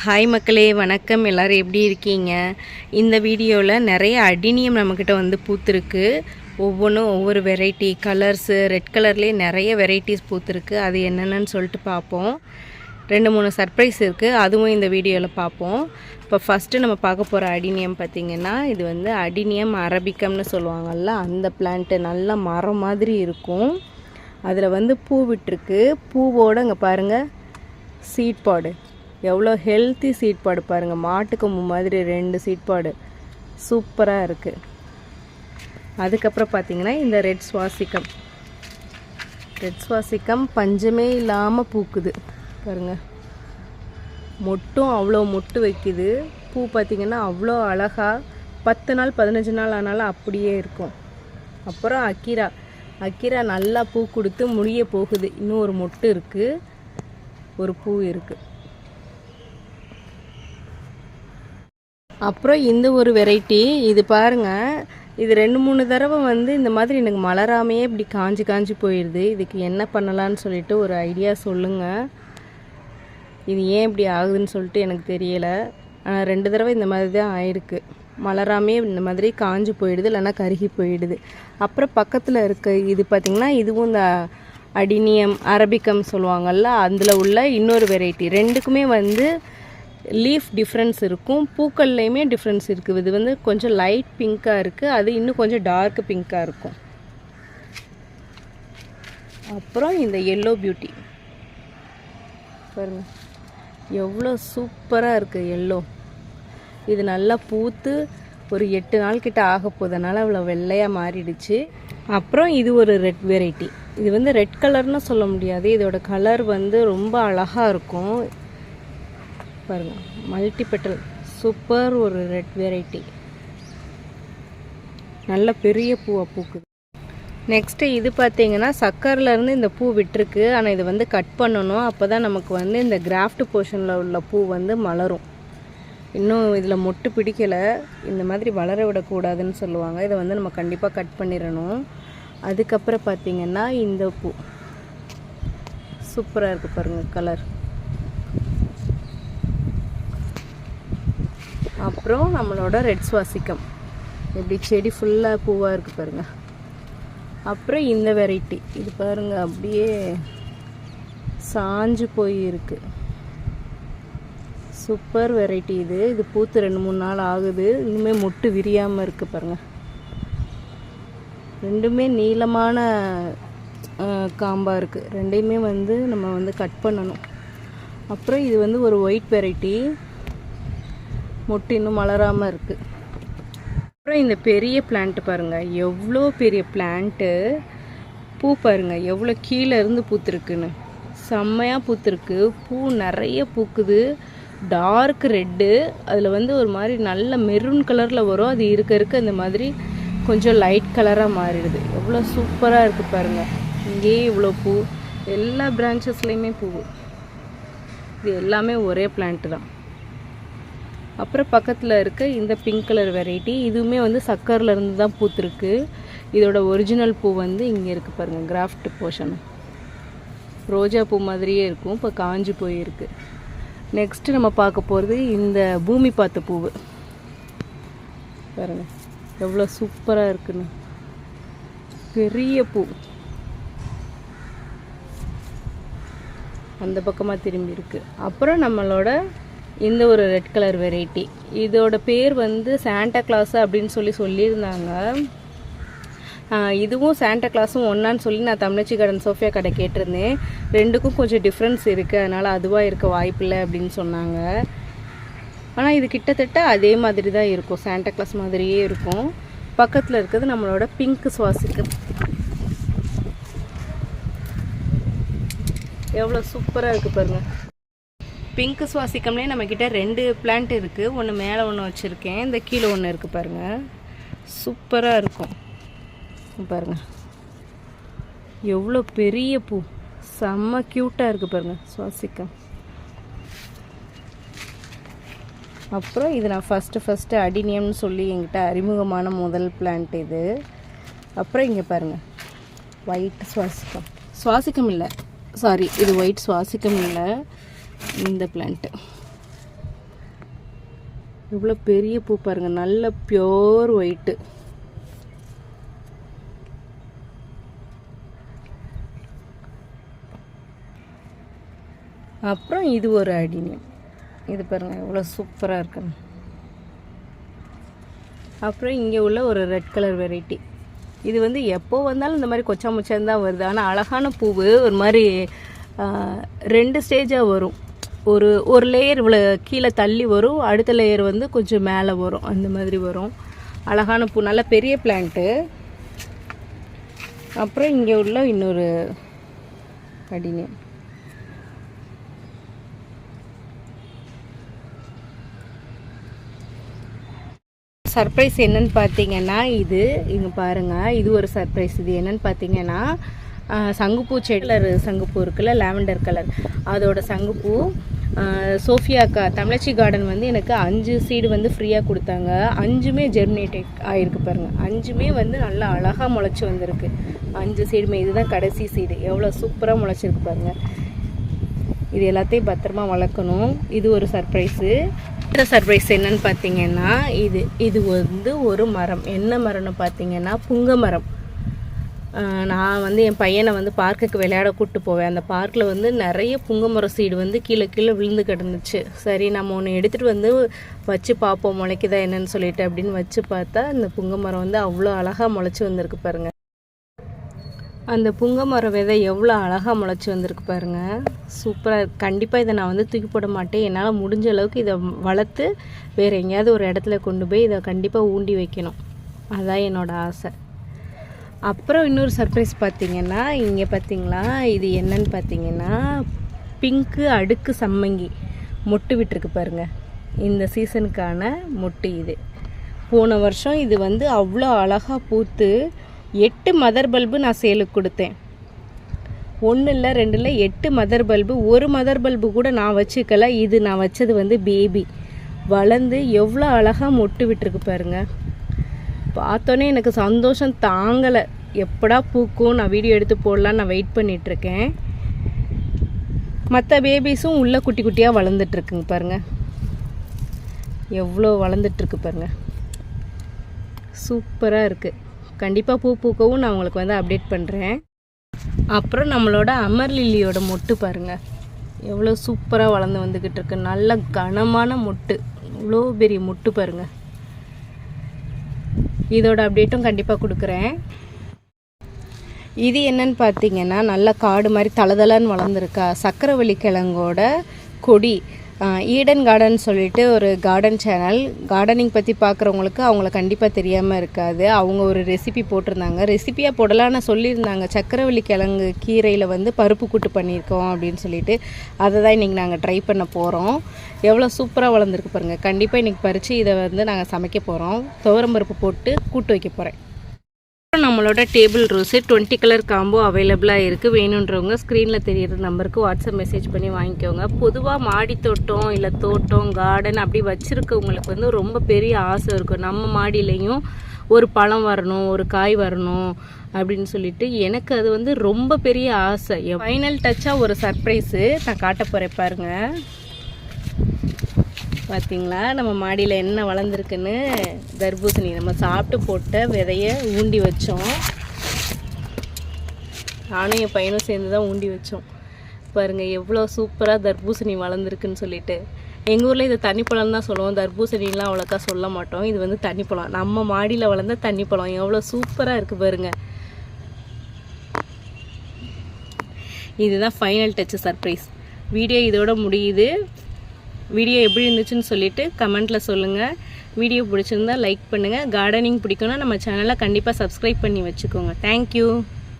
Hi மக்களே வணக்கம். எல்லோரும் எப்படி இருக்கீங்க? இந்த வீடியோவில் நிறைய அடினியம் நம்மக்கிட்ட வந்து பூத்துருக்கு. ஒவ்வொன்றும் ஒவ்வொரு வெரைட்டி கலர்ஸு ரெட் கலர்லேயே நிறைய வெரைட்டிஸ் பூத்துருக்கு. அது என்னென்னு சொல்லிட்டு பார்ப்போம். ரெண்டு மூணு சர்ப்ரைஸ் இருக்குது அதுவும் இந்த வீடியோவில் பார்ப்போம். இப்போ ஃபஸ்ட்டு நம்ம பார்க்க போகிற அடினியம் பார்த்திங்கன்னா இது வந்து அடினியம் அரபிக்கம்னு சொல்லுவாங்கல்ல அந்த பிளான்ட்டு நல்ல மரம் மாதிரி இருக்கும். அதில் வந்து பூ விட்டுருக்கு. பூவோடு அங்கே பாருங்கள் சீட் பாடு எவ்வளோ ஹெல்த்தி சீட்பாடு பாருங்கள் மாட்டுக்கொம்பு மாதிரி ரெண்டு சீட்பாடு சூப்பராக இருக்குது அதுக்கப்புறம் பார்த்தீங்கன்னா இந்த ரெட் சுவாசிக்கம் ரெட் சுவாசிக்கம் பஞ்சமே இல்லாமல் பூக்குது. பாருங்கள் மொட்டும் அவ்வளோ மொட்டு வைக்குது. பூ பார்த்திங்கன்னா அவ்வளோ அழகாக பத்து நாள் பதினஞ்சு நாள் ஆனாலும் அப்படியே இருக்கும். அப்புறம் அக்கீரா. அக்கீரா நல்லா பூ கொடுத்து முடிய போகுது. இன்னும் ஒரு மொட்டு இருக்குது ஒரு பூ இருக்குது அப்புறம் இந்த ஒரு வெரைட்டி இது பாருங்கள் இது ரெண்டு மூணு தடவை வந்து இந்த மாதிரி எனக்கு மலராமையே இப்படி காஞ்சி காஞ்சி போயிடுது இதுக்கு என்ன பண்ணலான்னு சொல்லிட்டு ஒரு ஐடியா சொல்லுங்கள் இது ஏன் இப்படி ஆகுதுன்னு சொல்லிட்டு எனக்கு தெரியலை. ஆனால் ரெண்டு தடவை இந்த மாதிரி தான் ஆயிருக்கு. மலராமே இந்த மாதிரி காஞ்சி போயிடுது இல்லைன்னா கருகி போயிடுது. அப்புறம் பக்கத்தில் இருக்க இது பார்த்திங்கன்னா இதுவும் இந்த அடினியம் அரபிக்கம் சொல்லுவாங்கள்ல அதில் உள்ள இன்னொரு வெரைட்டி. ரெண்டுக்குமே வந்து லீஃப் டிஃப்ரென்ஸ் இருக்கும். பூக்கள்லேயுமே டிஃப்ரென்ஸ் இருக்குது. இது வந்து கொஞ்சம் லைட் பிங்க்காக இருக்குது அது இன்னும் கொஞ்சம் டார்க் பிங்க்காக இருக்கும். அப்புறம் இந்த எல்லோ பியூட்டி பாருங்க. எவ்வளோ சூப்பராக இருக்குது எல்லோ இது நல்லா பூத்து ஒரு எட்டு நாள் கிட்ட ஆக போதனால அவ்வளோ வெள்ளையாக மாறிடுச்சு. அப்புறம் இது ஒரு ரெட் வெரைட்டி இது வந்து ரெட் கலர்னு சொல்ல முடியாது. இதோட கலர் வந்து ரொம்ப அழகாக இருக்கும். பாருங்கள் மல்டிபெட்டல் சூப்பர் ஒரு ரெட் வெரைட்டி நல்ல பெரிய பூவாக பூக்குது. நெக்ஸ்ட்டு இது பார்த்தீங்கன்னா சக்கரிலேருந்து இந்த பூ விட்டுருக்கு. ஆனால் இது வந்து கட் பண்ணணும். அப்போ தான் நமக்கு வந்து இந்த கிராஃப்ட் போர்ஷனில் உள்ள பூ வந்து மலரும். இன்னும் இதில் மொட்டு பிடிக்கலை. இந்த மாதிரி வளர விடக்கூடாதுன்னு சொல்லுவாங்க. இதை வந்து நம்ம கண்டிப்பாக கட் பண்ணிடணும். அதுக்கப்புறம் பார்த்திங்கன்னா இந்த பூ. சூப்பராக இருக்குது பாருங்கள் கலர் அப்புறம் நம்மளோட ரெட் சுவாசிக்கம் இப்படி செடி ஃபுல்லாக பூவாக இருக்குது பாருங்கள் அப்புறம் இந்த வெரைட்டி இது பாருங்கள் அப்படியே சாஞ்சு போய் இருக்குது சூப்பர் வெரைட்டி இது. இது பூத்து ரெண்டு மூணு நாள் ஆகுது. இன்னுமே மொட்டு விரியாமல் இருக்குது பாருங்கள் ரெண்டுமே நீளமான காம்பாக இருக்குது ரெண்டையுமே வந்து நம்ம வந்து கட் பண்ணணும். அப்புறம் இது வந்து ஒரு ஒயிட் வெரைட்டி மொட்டு இன்னும் மலராமல் இருக்குது அப்புறம் இந்த பெரிய பிளான்ட்டு பாருங்கள் எவ்வளோ பெரிய பிளான்ட்டு பூ பாருங்கள் எவ்வளோ கீழே இருந்து பூத்துருக்குன்னு. செம்மையாக பூத்துருக்கு. பூ நிறைய பூக்குது. டார்க் ரெட்டு அதில் வந்து ஒரு மாதிரி நல்ல மெரூன் கலரில் வரும். அது இருக்க இருக்க இந்த மாதிரி கொஞ்சம் லைட் கலராக மாறிடுது. எவ்வளோ சூப்பராக இருக்குது பாருங்கள் இங்கேயே இவ்வளோ பூ. எல்லா பிரான்ச்சஸ்லேயுமே பூ. இது எல்லாமே ஒரே பிளான்ட்டு தான். அப்புறம் பக்கத்தில் இருக்க இந்த பிங்க் கலர் வெரைட்டி இதுவுமே வந்து சக்கரிலேருந்து தான் பூத்துருக்கு. இதோட ஒரிஜினல் பூ வந்து இங்கே இருக்குது பாருங்கள் கிராஃப்ட் போர்ஷன் ரோஜா பூ மாதிரியே இருக்கும் இப்போ காஞ்சி போயிருக்கு. நெக்ஸ்ட்டு நம்ம பார்க்க போகிறது இந்த பூமி பார்த்த பூவு. பாருங்கள் எவ்வளோ சூப்பராக இருக்குன்னு. பெரிய பூ. அந்த பக்கமாக திரும்பி இருக்குது அப்புறம் நம்மளோட இந்த ஒரு ரெட் கலர் வெரைட்டி இதோட பேர் வந்து சாண்டா கிளாஸ் அப்படின்னு சொல்லி சொல்லியிருந்தாங்க. இதுவும் சாண்டா கிளாஸும் ஒன்றான்னு சொல்லி நான் தமிழச்சி கடன் சோஃபியா கடை கேட்டிருந்தேன். ரெண்டுக்கும் கொஞ்சம் டிஃப்ரென்ஸ் இருக்குது அதனால் அதுவாக இருக்க வாய்ப்பில்லை அப்படின்னு சொன்னாங்க. ஆனால் இது கிட்டத்தட்ட அதே மாதிரி தான் இருக்கும். சாண்டா கிளாஸ் மாதிரியே இருக்கும். பக்கத்தில் இருக்கிறது நம்மளோட பிங்க் சுவாசிக்கு எவ்வளோ சூப்பராக இருக்குது பாருங்கள் பிங்க் சுவாசிக்கம்லேயே நம்மக்கிட்ட ரெண்டு பிளான்ட் இருக்குது ஒன்று மேலே ஒன்று வச்சுருக்கேன். இந்த கீழே ஒன்று இருக்குது பாருங்கள் சூப்பராக இருக்கும். பாருங்கள் எவ்வளோ பெரிய பூ. செம்ம க்யூட்டாக இருக்குது பாருங்கள் சுவாசிக்கம். அப்புறம் இது நான் ஃபஸ்ட்டு ஃபஸ்ட்டு அடினியம்னு சொல்லி எங்கிட்ட அறிமுகமான முதல் பிளான்ட் இது. அப்புறம் இங்கே பாருங்கள் ஒயிட் சுவாசிக்கம். சுவாசிக்கம் இல்லை சாரி இது ஒயிட் சுவாசிக்கம் இல்லை இந்த பிளான்ட்டு இவ்வளோ பெரிய பூ பாருங்க. நல்ல பியோர் ஒயிட்டு அப்புறம் இது ஒரு அடினியம் இது பாருங்க எவ்வளோ சூப்பராக இருக்குன்னு அப்புறம் இங்கே உள்ள ஒரு ரெட் கலர் வெரைட்டி இது வந்து எப்போ வந்தாலும் இந்த மாதிரி கொச்சா முச்சான் தான் வருது. ஆனால் அழகான பூவு ஒரு மாதிரி ரெண்டு ஸ்டேஜாக வரும். ஒரு ஒரு லேயர் இவ்வளோ கீழே தள்ளி வரும். அடுத்த லேயர் வந்து கொஞ்சம் மேலே வரும். அந்த மாதிரி வரும். அழகான பூ நல்ல பெரிய பிளான்ட்டு அப்புறம் இங்கே உள்ள இன்னொரு கடினியம் சர்ப்ரைஸ் என்னன்னு பார்த்தீங்கன்னா இது. இங்கே பாருங்கள் இது ஒரு சர்ப்ரைஸ் இது என்னன்னு பார்த்தீங்கன்னா சங்குப்பூ செடி கலர் சங்குப்பூ இருக்குல்ல லாவெண்டர் கலர் அதோட சங்குப்பூ. சோஃபியாக்கா தமிழச்சி கார்டன் வந்து எனக்கு அஞ்சு சீடு வந்து ஃப்ரீயாக கொடுத்தாங்க. அஞ்சுமே ஜெர்மினேட்டட் ஆகிருக்கு பாருங்கள் அஞ்சுமே வந்து நல்லா அழகாக முளைச்சி வந்திருக்கு. அஞ்சு சீடுமே இதுதான் கடைசி சீடு எவ்வளோ சூப்பராக முளைச்சிருக்கு பாருங்கள் இது எல்லாத்தையும் பத்திரமா வளர்க்கணும். இது ஒரு சர்ப்ரைஸு இந்த சர்ப்ரைஸ் என்னன்னு பார்த்தீங்கன்னா இது இது வந்து ஒரு மரம். என்ன மரம்னு பார்த்தீங்கன்னா புங்க மரம். நான் வந்து என் பையனை வந்து பார்க்குக்கு விளையாட கூப்பிட்டு போவேன். அந்த பார்க்கில் வந்து நிறைய புங்கமரம் சீடு வந்து கீழே கீழே விழுந்து கிடந்துச்சு. சரி நம்ம ஒன்று எடுத்துகிட்டு வந்து வச்சு பார்ப்போம் முளைக்குதா என்னன்னு சொல்லிட்டு அப்படின்னு வச்சு பார்த்தா இந்த புங்கமரம் வந்து அவ்வளோ அழகாக முளைச்சி வந்திருக்கு பாருங்கள் அந்த புங்கமரம் விதை எவ்வளோ அழகாக முளைச்சி வந்திருக்கு பாருங்க. சூப்பராக கண்டிப்பாக இதை நான் வந்து தூக்கி போட மாட்டேன். என்னால் முடிஞ்ச அளவுக்கு இதை வளர்த்து வேறு எங்கேயாவது ஒரு இடத்துல கொண்டு போய் இதை கண்டிப்பாக ஊண்டி வைக்கணும். அதுதான் என்னோடய ஆசை. அப்புறம் இன்னொரு சர்ப்ரைஸ் பார்த்தீங்கன்னா இங்கே பார்த்தீங்களா? இது என்னன்னு பார்த்தீங்கன்னா பிங்க்கு அடுக்கு சம்மங்கி மொட்டு விட்டுருக்கு பாருங்க. இந்த சீசனுக்கான மொட்டு இது. போன வருஷம் இது வந்து அவ்வளோ அழகாக பூத்து எட்டு மதர் பல்பு நான் சேலுக்கு கொடுத்தேன். ஒன்று இல்லை ரெண்டு இல்லை எட்டு மதர் பல்பு ஒரு மதர் பல்பு கூட நான் வச்சுக்கல. இது நான் வச்சது வந்து பேபி வளர்ந்து எவ்வளோ அழகாக மொட்டு விட்டுருக்கு பாருங்கள் பார்த்தோன்னே எனக்கு சந்தோஷம் தாங்கலை. எப்படா பூக்கும்? நான் வீடியோ எடுத்து போடலான்னு நான் வெயிட் பண்ணிகிட்ருக்கேன் மற்ற பேபிஸும் உள்ளே குட்டி குட்டியாக வளர்ந்துட்டுருக்குங்க பாருங்கள் எவ்வளோ வளர்ந்துட்டுருக்கு பாருங்க. சூப்பராக இருக்குது கண்டிப்பாக பூ பூக்கவும் நான் உங்களுக்கு வந்து அப்டேட் பண்ணுறேன் அப்புறம் நம்மளோட அமர் லில்லியோட மொட்டு பாருங்க. எவ்வளோ சூப்பராக வளர்ந்து வந்துக்கிட்டு இருக்கு நல்ல கனமான மொட்டு. இவ்வளோ பெரிய மொட்டு பாருங்கள் இதோட அப்டேட்டும் கண்டிப்பாக கொடுக்குறேன். இது என்னன்னு பார்த்தீங்கன்னா நல்ல காடு மாதிரி தளதளன்னு வளர்ந்துருக்கா சக்கரவள்ளி கிழங்கோட கொடி. ஈடன் கார்டன் சொல்லிட்டு ஒரு கார்டன் சேனல் கார்டனிங் பற்றி பார்க்குறவங்களுக்கு அவங்கள கண்டிப்பாக தெரியாமல் இருக்காது. அவங்க ஒரு ரெசிபி போட்டிருந்தாங்க. ரெசிபியாக போடலான்னு சொல்லியிருந்தாங்க. சக்கரவள்ளி கிழங்கு கீரையில் வந்து பருப்பு கூட்டு பண்ணியிருக்கோம் அப்படின்னு சொல்லிட்டு. அதை தான் இன்றைக்கி நாங்கள் ட்ரை பண்ண போகிறோம் எவ்வளோ சூப்பராக வளர்ந்துருக்கு பாருங்கள் கண்டிப்பாக இன்றைக்கி பறித்து இதை வந்து நாங்கள் சமைக்க போகிறோம் துவரம்பருப்பு போட்டு கூட்டு வைக்க போகிறேன் நம்மளோட table rose twenty colour combo அவைலபிளாக இருக்குது வேணுன்றவங்க ஸ்க்ரீனில் தெரிகிற நம்பருக்கு வாட்ஸ்அப் மெசேஜ் பண்ணி வாங்கிக்கோங்க. பொதுவாக மாடி தோட்டம் இல்லை தோட்டம் கார்டன் அப்படி வச்சுருக்கவங்களுக்கு வந்து ரொம்ப பெரிய ஆசை இருக்கும். நம்ம மாடியிலையும் ஒரு பழம் வரணும் ஒரு காய் வரணும் அப்படின்னு சொல்லிட்டு எனக்கு அது வந்து ரொம்ப பெரிய ஆசை. ஃபைனல் டச்சாக ஒரு சர்ப்ரைஸு நான் காட்ட போகிறேன் பாருங்கள் பார்த்தீங்களா நம்ம மாடியில் என்ன வளர்ந்துருக்குன்னு தர்பூசணி. நம்ம சாப்பிட்டு போட்ட விதைய ஊண்டி வச்சோம். நானும் என் பையனும் சேர்ந்து தான் ஊண்டி வச்சோம். பாருங்கள் எவ்வளோ சூப்பராக தர்பூசணி வளர்ந்துருக்குன்னு சொல்லிட்டு. எங்கள் ஊரில் இது தண்ணிப்பழம் தான் சொல்லுவோம். தர்பூசணிலாம் அவ்வளோக்கா சொல்ல மாட்டோம். இது வந்து தண்ணிப்பழம் நம்ம மாடியில் வளர்ந்த தண்ணிப்பழம் எவ்வளோ சூப்பராக இருக்குது பாருங்க. இதுதான் ஃபைனல் டச் சர்ப்ரைஸ் வீடியோ இதோட முடியுது. வீடியோ எப்படி இருந்துச்சுன்னு சொல்லிட்டு கமெண்ட்டில் சொல்லுங்கள் வீடியோ பிடிச்சிருந்தா லைக் பண்ணுங்கள் கார்டனிங் பிடிக்குன்னா நம்ம சேனலை கண்டிப்பாக சப்ஸ்கிரைப் பண்ணி வச்சுக்கோங்க. தேங்க்யூ